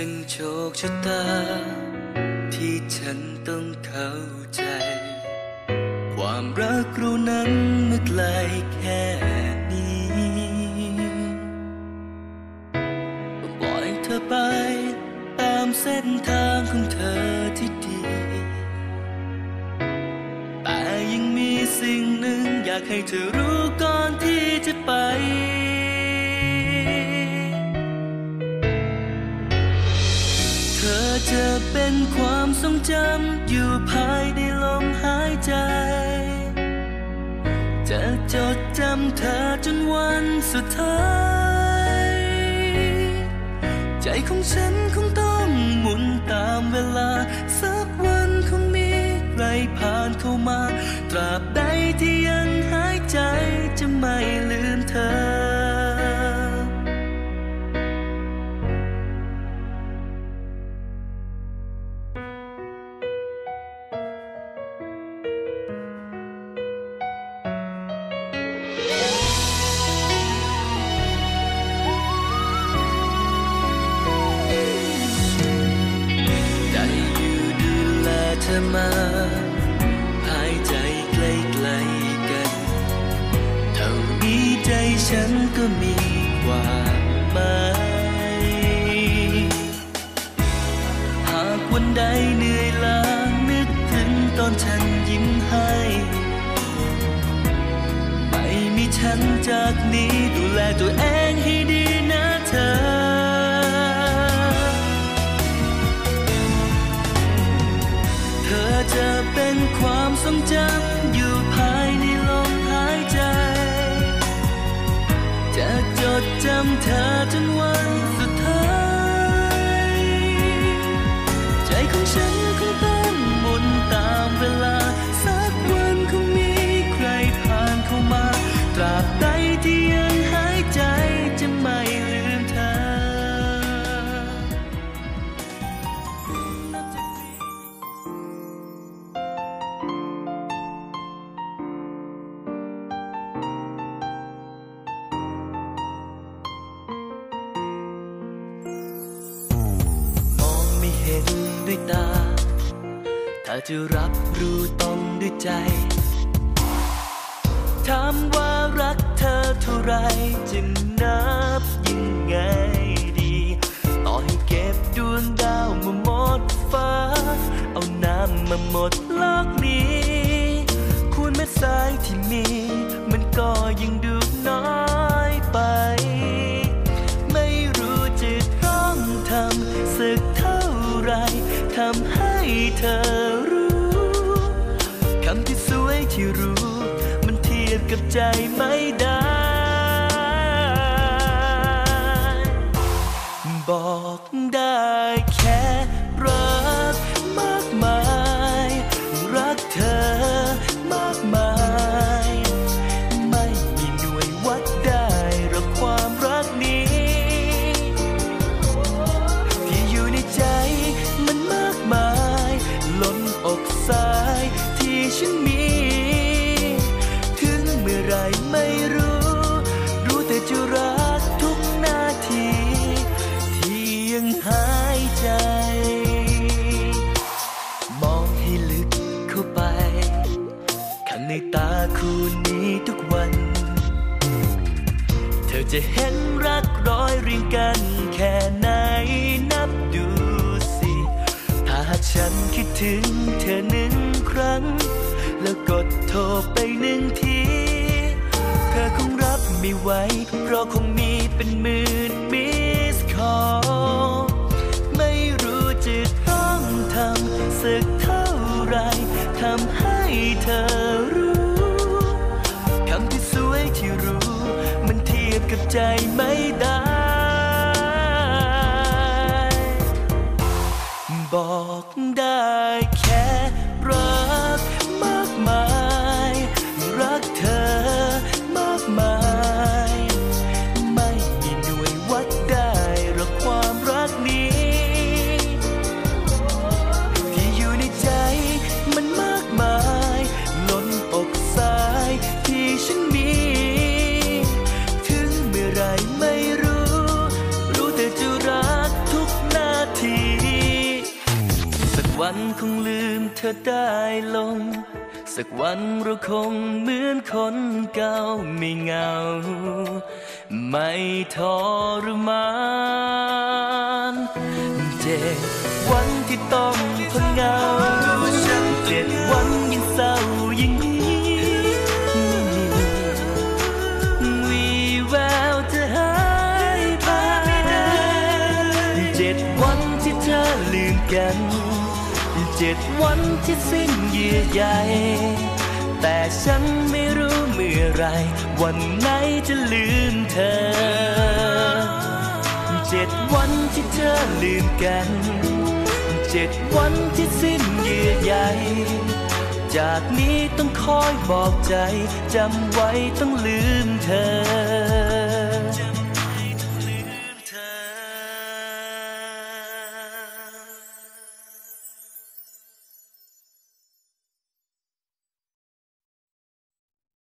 เป็นโชคชะตา ที่ฉันต้องเข้าใจ ความรักเรานั้นเมื่อไกลแค่นี้ปล่อยเธอไป ตามเส้นทางของเธอที่ดี แต่ยังมีสิ่งหนึ่งอยากให้เธอรู้ก่อนที่จะไป อจะเป็นความทรงจำอยู่ภายในลมหายใจ จะจดจำเธอจนวันสุดท้าย ใจของฉันคงต้องหมุนตามเวลา สักวันคงมีใครผ่านเข้ามา ตราบใด มาหายใจใกล้ๆกัน เท่านี้ใจฉันก็มีความหมายหากวันใดเหนื่อยล้านึกถึงตอนฉันยิ้มให้ ไม่มีฉันจากนี้ดูแลตัวเองให้ดีนะเธอ จำเธอจนวันสุด ด้วยตา ถ้าจะรับรู้ต้องด้วยใจ ถามว่ารักเธอเท่าไรจะนับยังไงดี ต่อให้เก็บดวงดาวมาหมดฟ้า เอาน้ำมาหมดโลก ทียบกับ ตาคู่นี้ทุกวัน เธอจะเห็นรักร้อยเรียงกันแค่ไหนนับดูสิ ถ้าฉันคิดถึงเธอหนึ่งครั้ง แล้วกดโทรไปหนึ่งที เธอคงรับไม่ไหวเพราะคงมีเป็นหมื่นมิสคอไม่รู้จะต้องทำสักเท่าไรทำให้เธอรู้ กับใจไม่ได้ บอกได้แค่รัก วันคงลืมเธอได้ลง สักวันเราคงเหมือนคนเก่าไม่เหงา ไม่ทรมานเจ็ดวันที่ต้องทนเงาเจ็ดวันยังเศร้าอย่างนี้วีแววจะหายไปเจ็ดวันที่เธอลืมกัน เจ็ดวันที่สิ้นเยื่อใยแต่ฉันไม่รู้เมื่อไร วันไหนจะลืมเธอ เจ็ดวันที่เธอลืมกัน เจ็ดวันที่สิ้นเยื่อใยจากนี้ต้องคอยบอกใจ จำไว้ต้องลืมเธอ